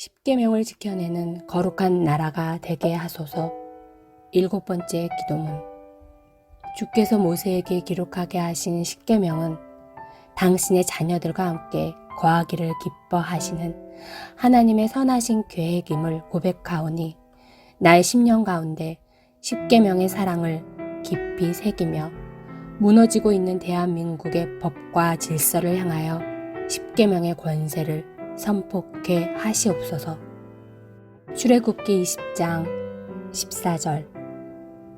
십계명을 지켜내는 거룩한 나라가 되게 하소서. 일곱 번째 기도문. 주께서 모세에게 기록하게 하신 십계명은 당신의 자녀들과 함께 거하기를 기뻐하시는 하나님의 선하신 계획임을 고백하오니 나의 십년 가운데 십계명의 사랑을 깊이 새기며 무너지고 있는 대한민국의 법과 질서를 향하여 십계명의 권세를 선포케 하시옵소서. 출애굽기 20장 14절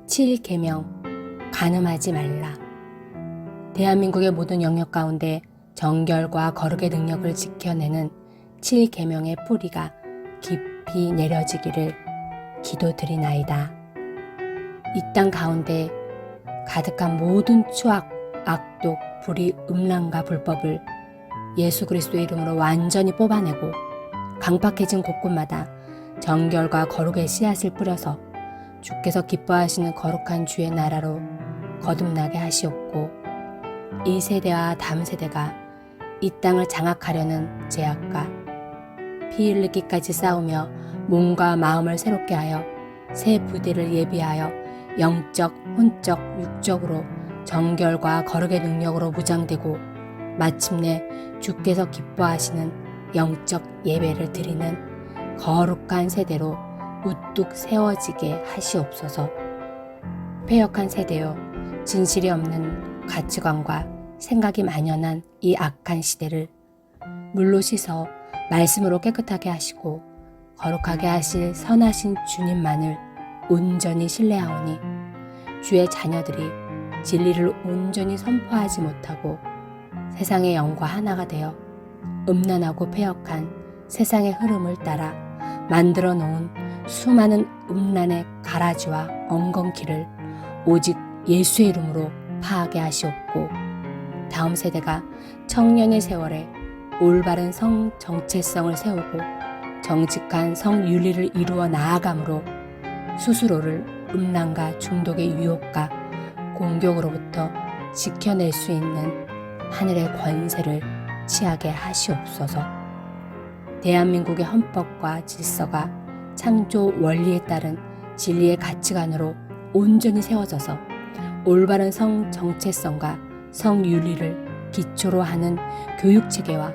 7계명 간음하지 말라. 대한민국의 모든 영역 가운데 정결과 거룩의 능력을 지켜내는 7계명의 뿌리가 깊이 내려지기를 기도드리나이다. 이 땅 가운데 가득한 모든 추악, 악독, 불의, 음란과 불법을 예수 그리스도의 이름으로 완전히 뽑아내고 강팍해진 곳곳마다 정결과 거룩의 씨앗을 뿌려서 주께서 기뻐하시는 거룩한 주의 나라로 거듭나게 하시옵고 이 세대와 다음 세대가 이 땅을 장악하려는 제약과 피 흘리기까지 싸우며 몸과 마음을 새롭게 하여 새 부대를 예비하여 영적, 혼적, 육적으로 정결과 거룩의 능력으로 무장되고 마침내 주께서 기뻐하시는 영적 예배를 드리는 거룩한 세대로 우뚝 세워지게 하시옵소서. 폐역한 세대요, 진실이 없는 가치관과 생각이 만연한 이 악한 시대를 물로 씻어 말씀으로 깨끗하게 하시고 거룩하게 하실 선하신 주님만을 온전히 신뢰하오니 주의 자녀들이 진리를 온전히 선포하지 못하고 세상의 영과 하나가 되어 음란하고 폐역한 세상의 흐름을 따라 만들어 놓은 수많은 음란의 가라지와 엉겅퀴를 오직 예수의 이름으로 파하게 하시옵고 다음 세대가 청년의 세월에 올바른 성 정체성을 세우고 정직한 성 윤리를 이루어 나아감으로 스스로를 음란과 중독의 유혹과 공격으로부터 지켜낼 수 있는 하늘의 권세를 취하게 하시옵소서. 대한민국의 헌법과 질서가 창조 원리에 따른 진리의 가치관으로 온전히 세워져서 올바른 성 정체성과 성 윤리를 기초로 하는 교육 체계와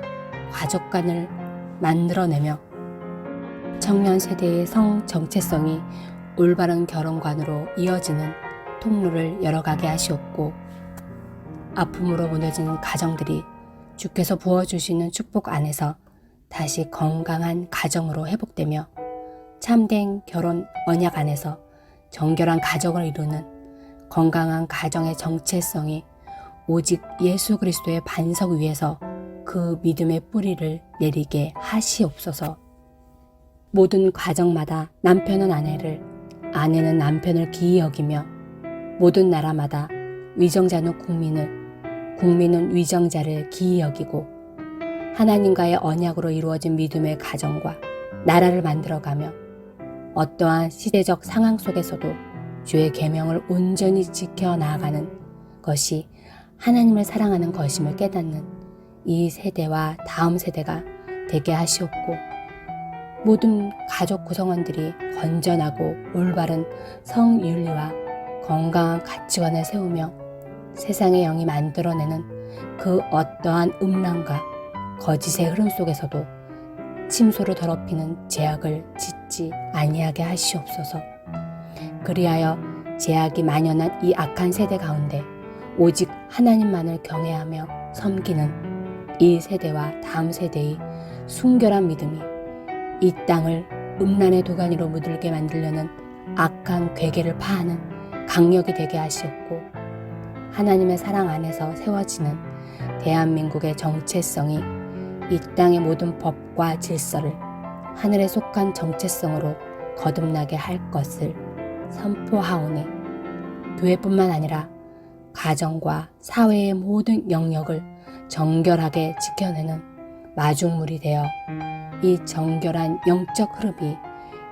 가족관을 만들어내며 청년 세대의 성 정체성이 올바른 결혼관으로 이어지는 통로를 열어가게 하시옵고 아픔으로 무너진 가정들이 주께서 부어주시는 축복 안에서 다시 건강한 가정으로 회복되며 참된 결혼 언약 안에서 정결한 가정을 이루는 건강한 가정의 정체성이 오직 예수 그리스도의 반석 위에서 그 믿음의 뿌리를 내리게 하시옵소서. 모든 가정마다 남편은 아내를, 아내는 남편을 기이 여기며 모든 나라마다 위정자는 국민을, 국민은 위정자를 기이 여기고 하나님과의 언약으로 이루어진 믿음의 가정과 나라를 만들어가며 어떠한 시대적 상황 속에서도 주의 계명을 온전히 지켜 나아가는 것이 하나님을 사랑하는 것임을 깨닫는 이 세대와 다음 세대가 되게 하시옵고 모든 가족 구성원들이 건전하고 올바른 성윤리와 건강한 가치관을 세우며 세상의 영이 만들어내는 그 어떠한 음란과 거짓의 흐름 속에서도 침소를 더럽히는 제약을 짓지 아니하게 하시옵소서. 그리하여 제약이 만연한 이 악한 세대 가운데 오직 하나님만을 경외하며 섬기는 이 세대와 다음 세대의 순결한 믿음이 이 땅을 음란의 도가니로 물들게 만들려는 악한 괴계를 파하는 강력이 되게 하시옵고 하나님의 사랑 안에서 세워지는 대한민국의 정체성이 이 땅의 모든 법과 질서를 하늘에 속한 정체성으로 거듭나게 할 것을 선포하오니 교회뿐만 아니라 가정과 사회의 모든 영역을 정결하게 지켜내는 마중물이 되어 이 정결한 영적 흐름이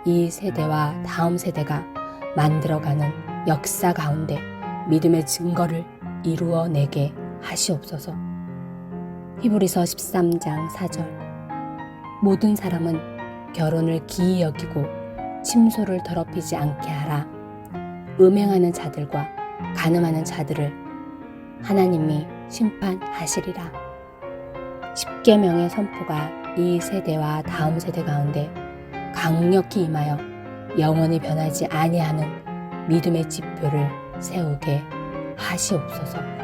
이 세대와 다음 세대가 만들어가는 역사 가운데 믿음의 증거를 이루어내게 하시옵소서. 히브리서 13장 4절 모든 사람은 결혼을 기이 여기고 침소를 더럽히지 않게 하라. 음행하는 자들과 간음하는 자들을 하나님이 심판하시리라. 십계명의 선포가 이 세대와 다음 세대 가운데 강력히 임하여 영원히 변하지 아니하는 믿음의 지표를 세우게 하시옵소서.